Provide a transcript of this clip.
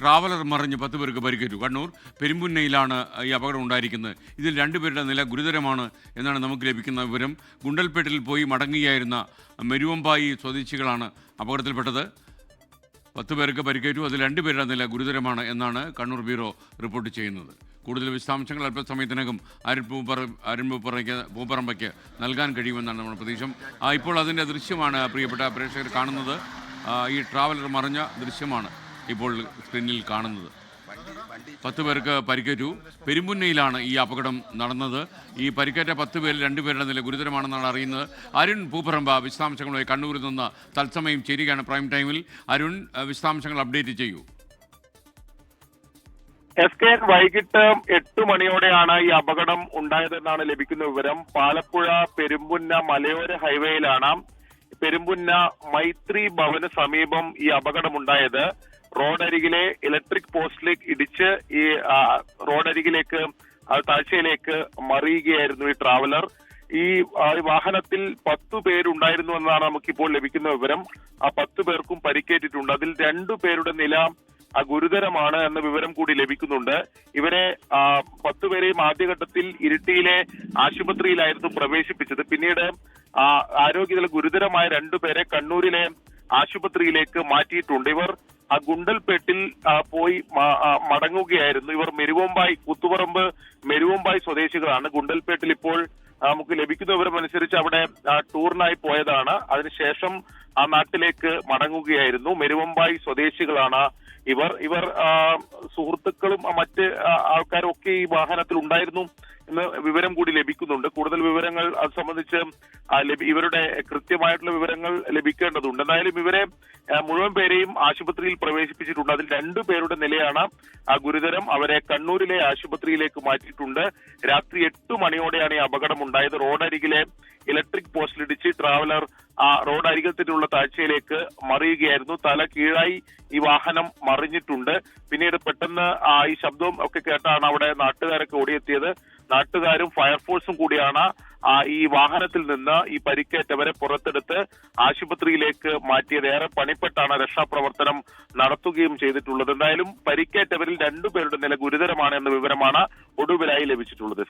Traveller മറിഞ്ഞ് പത്ത് പേർക്ക് പരിക്കേറ്റു. കണ്ണൂർ പെരുമ്പുന്നയിലാണ് ഈ അപകടം ഉണ്ടായിരിക്കുന്നത്. ഇതിൽ രണ്ടുപേരുടെ നില ഗുരുതരമാണ് എന്നാണ് നമുക്ക് ലഭിക്കുന്ന വിവരം. ഗുണ്ടൽപേട്ടിൽ പോയി മടങ്ങുകയായിരുന്ന മെരുവമ്പായി സ്വദേശികളാണ് അപകടത്തിൽപ്പെട്ടത്. പത്ത് പേർക്ക് പരിക്കേറ്റു. അതിൽ രണ്ടുപേരുടെ നില ഗുരുതരമാണ് എന്നാണ് കണ്ണൂർ ബ്യൂറോ റിപ്പോർട്ട് ചെയ്യുന്നത്. കൂടുതൽ വിശദാംശങ്ങൾ അല്പസമയത്തിനകം അരുൺ പൂപ്പറ പൂപ്പറമ്പയ്ക്ക് നൽകാൻ കഴിയുമെന്നാണ് നമ്മുടെ പ്രതീക്ഷ. ഇപ്പോൾ അതിന്റെ ദൃശ്യമാണ് പ്രിയപ്പെട്ട പ്രേക്ഷകർ കാണുന്നത്. ഈ ട്രാവലർ മറിഞ്ഞ ദൃശ്യമാണ്. ഇപ്പോൾ സ്ക്രീനിൽ കാണുന്നത്. പത്ത് പേർക്ക് പരിക്കേറ്റു. പെരുമ്പുന്നയിലാണ് ഈ അപകടം നടന്നത്. ഈ പരിക്കേറ്റ പത്ത് പേരിൽ രണ്ടുപേരുടെ നില ഗുരുതരമാണെന്നാണ് അറിയുന്നത്. അരുൺ പൂപ്പറമ്പ വിശദാംശങ്ങളുമായി കണ്ണൂരിൽ നിന്ന് തത്സമയം ചേരുകയാണ് പ്രൈം ടൈമിൽ. അരുൺ വിശദാംശങ്ങൾ അപ്ഡേറ്റ് ചെയ്യൂ. എസ് കെ വൈകിട്ട് എട്ട് മണിയോടെയാണ് ഈ അപകടം ഉണ്ടായതെന്നാണ് ലഭിക്കുന്ന വിവരം. പാലപ്പുഴ പെരുമ്പുന്ന മലയോര ഹൈവേയിലാണ് പെരുമ്പുന്ന മൈത്രി ഭവന് സമീപം ഈ അപകടമുണ്ടായത്. റോഡരികിലെ ഇലക്ട്രിക് പോസ്റ്റിലേക്ക് ഇടിച്ച് ഈ റോഡരികിലേക്ക് താഴ്ചയിലേക്ക് മറിയുകയായിരുന്നു ഈ ട്രാവലർ ഈ വാഹനത്തിൽ പത്തു പേരുണ്ടായിരുന്നു എന്നാണ് നമുക്കിപ്പോൾ ലഭിക്കുന്ന വിവരം. ആ പത്തു പേർക്കും പരിക്കേറ്റിട്ടുണ്ട്. അതിൽ രണ്ടു പേരുടെ നില ഗുരുതരമാണ് എന്ന വിവരം കൂടി ലഭിക്കുന്നുണ്ട്. ഇവരെ പത്തുപേരെയും ആദ്യഘട്ടത്തിൽ ഇരിട്ടിയിലെ ആശുപത്രിയിലായിരുന്നു പ്രവേശിപ്പിച്ചത്. പിന്നീട് ആ, ആരോഗ്യനില ഗുരുതരമായ രണ്ടുപേരെ കണ്ണൂരിലെ ആശുപത്രിയിലേക്ക് മാറ്റിയിട്ടുണ്ട്. ഇവർ ആ ഗുണ്ടൽപേട്ടിൽ പോയി മടങ്ങുകയായിരുന്നു. ഇവർ മെരുവമ്പായി കുത്തുപറമ്പ് മെരുവമ്പായി സ്വദേശികളാണ്. ഗുണ്ടൽപേട്ടിൽ ഇപ്പോൾ നമുക്ക് ലഭിക്കുന്ന വിവരമനുസരിച്ച് അവിടെ ടൂറിനായി പോയതാണ്. അതിനുശേഷം ആ നാട്ടിലേക്ക് മടങ്ങുകയായിരുന്നു. മെരുവമ്പായി സ്വദേശികളാണ് ഇവർ. ഇവർ സുഹൃത്തുക്കളും മറ്റ് ആൾക്കാരും ഒക്കെ ഈ വാഹനത്തിൽ ഉണ്ടായിരുന്നു എന്ന് വിവരം കൂടി ലഭിക്കുന്നുണ്ട്. കൂടുതൽ വിവരങ്ങൾ അത് സംബന്ധിച്ച് ഇവരുടെ കൃത്യമായിട്ടുള്ള വിവരങ്ങൾ ലഭിക്കേണ്ടതുണ്ട്. എന്തായാലും ഇവരെ മുഴുവൻ പേരെയും ആശുപത്രിയിൽ പ്രവേശിപ്പിച്ചിട്ടുണ്ട്. അതിൽ രണ്ടു പേരുടെ നിലയാണ് ഗുരുതരം. അവരെ കണ്ണൂരിലെ ആശുപത്രിയിലേക്ക് മാറ്റിയിട്ടുണ്ട്. രാത്രി എട്ട് മണിയോടെയാണ് ഈ അപകടം ഉണ്ടായത് റോഡരികിലെ ഇലക്ട്രിക് പോസ്റ്റിലിടിച്ച് ട്രാവലർ ആ റോഡ് അരികത്തിലുള്ള താഴ്ചയിലേക്ക് മറിയുകയായിരുന്നു. തല കീഴായി ഈ വാഹനം മറിഞ്ഞിട്ടുണ്ട്. പിന്നീട് പെട്ടെന്ന് ഈ ശബ്ദവും ഒക്കെ കേട്ടാണ് അവിടെ നാട്ടുകാരൊക്കെ ഓടിയെത്തിയത്. നാട്ടുകാരും ഫയർഫോഴ്സും കൂടിയാണ് ഈ വാഹനത്തിൽ നിന്ന് ഈ പരിക്കേറ്റവരെ പുറത്തെടുത്ത് ആശുപത്രിയിലേക്ക് മാറ്റിയത്. ഏറെ പണിപ്പെട്ടാണ് രക്ഷാപ്രവർത്തനം നടത്തുകയും ചെയ്തിട്ടുള്ളത്. എന്തായാലും പരിക്കേറ്റവരിൽ രണ്ടുപേരുടെ നില ഗുരുതരമാണ് എന്ന വിവരമാണ് ഒടുവിലായി ലഭിച്ചിട്ടുള്ളത്.